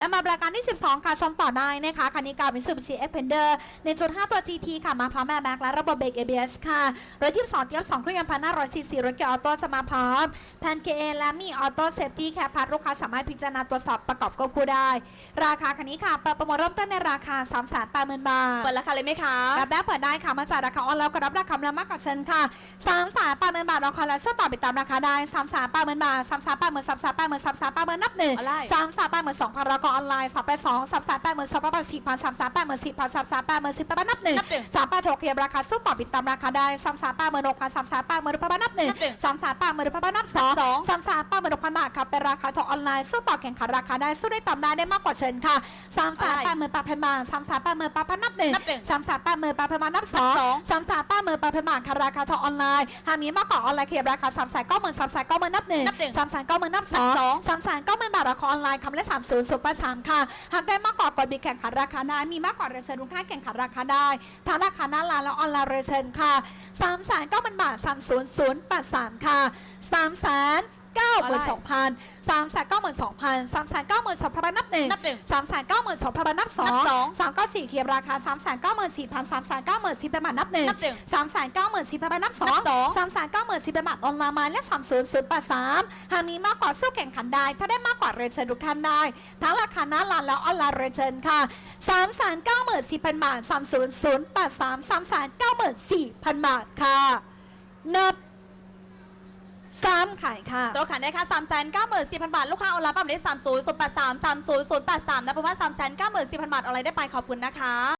และมาประการที่ 12 ค่ะชมต่อได้นะคะคันนี้กับมิสูบิชิเอ็กเพนเดอร์1.5 ตัว GT ค่ะ มาพร้อมแอร์แบ็กและระบบเบรก ABS ค่ะรถที่2เทียบ2เครื่องยนต์พันห้าร้อยซีซีรถเกียร์ออโต้จะมาพร้อมแพนเคเอและมีออโต้เซฟตี้แคปพัดลูกค้าสามารถพิจารณาตรวจสอบประกอบควบคู่ได้ ราคาคันนี้ค่ะเปิดประมูลเริ่มต้นในราคา 3 8 0 0 0 0 บาทเปิดราคาเลยไหมคะรับได้เปิดได้ค่ะมาจากราคาออนแล้วก็รับราคาแล้วมากกว่าเชิญค่ะสามสามแปดหมื่นบาทราคาแล้วสู้ต่อไปตามราคาได้สามสามแปดหมื่นบาทสามสามแปดหมื่นสามสามแปดหมื่นสามสามแปดหมื่นนับหนึ่งอะไรสามสามแปดหมื่นสออนไลน์สามแปดสองสามสามแปดหมื่นสามแปดสี่พันสามสามแปดหมื่นสี่พันสามสามแปดหมื่นสิบพันนับหนึ่งสามแปดหกเทียบราคาสู้ต่อบิดตามราคาได้สามสามแปดหมื่นหกพันสามสามแปดหมื่นพันนับหนึ่งสามสามแปดหมื่นพันนับสองสามสามแปดหมื่นหกพันบาทค่ะเป็นราคาจอกออนไลน์สู้ต่อแข่งขันราคาได้สู้ได้ตามได้ได้มากกว่าเชิญค่ะสามสามแปดหมื่นแปดพันบาทสามสามแปดหมื่นแปดพันนับหนึ่งสามสามแปดหมื่นแปดพันบาทนับสองสามสามแปดหมื่นแปดพันบาทค่ะราคาจอกออนไลน์หามีมากกว่าออนไลน์เทียบราคาสามแสนเก้าหมื่นสามแสนเก้าหมื่นนับหนึ่งสามแสนเก้าหมื่นนับสองสามแสนเก้าหมื่นบาทราคาออนไลน์คำละสามศูนย์ศูนย์เปอ3 ค่ะ หากได้มากกว่ากดบิดแข่งขันราคาได้มีมากกว่าเรเซนลูกค่าแข่งขันราคาได้ทั้งราคาหน้าร้านและออนไลน์เรเซนค่ะ3ามแสนเก้าพันบาทสามศูนย์ศูนย์แปดสามค่ะสามแสน เก้าหมื่นสองพันสามแสนเก้าหมื่นสองพันสามแสนเก้าหมื่นสองพันนับหนึ่งนับหนึ่งสามแสนเก้าหมื่นสองพันนับสอนังบสองสามเก้าสี่เคียบราคาสามแสนเก้าหมื่นสี่พันสามแสนเก้าหมื่นสี่เป็นบาทนับหนึ่งนับหนึ่งสามแสนเก้าหมื่นสี่พันนับสอนังบสองสามแสนเก้าหมื่นสี่เป็นบาทออนไลน์มาและสามศูนย์ศูนย์แปดสามหากมีมากกว่าสู้แข่งขันได้ ถ้าได้มากกว่าเรียนเชิญทุกท่านได้ ทั้งราคาหน้าร้านและออนไลน์เรียนเชิญค่ะสามแสนเก้าหมื่นสี่พันบาทสามศูนย์ศูนย์แปดสามสามแสนเก้าหมื่นสี่พันบาทค่ะนับ สามขายค่ะ ตัวขายได้ค่ะ3 9 4 0 0 0 บาท ลูกค้าออนไลน์ปั๊มได้ 30 0 8 3 30 0 8 3นะเพราะว่า3 9 4 0 0 0 บาทออนไลน์ได้ไปขอบคุณนะคะ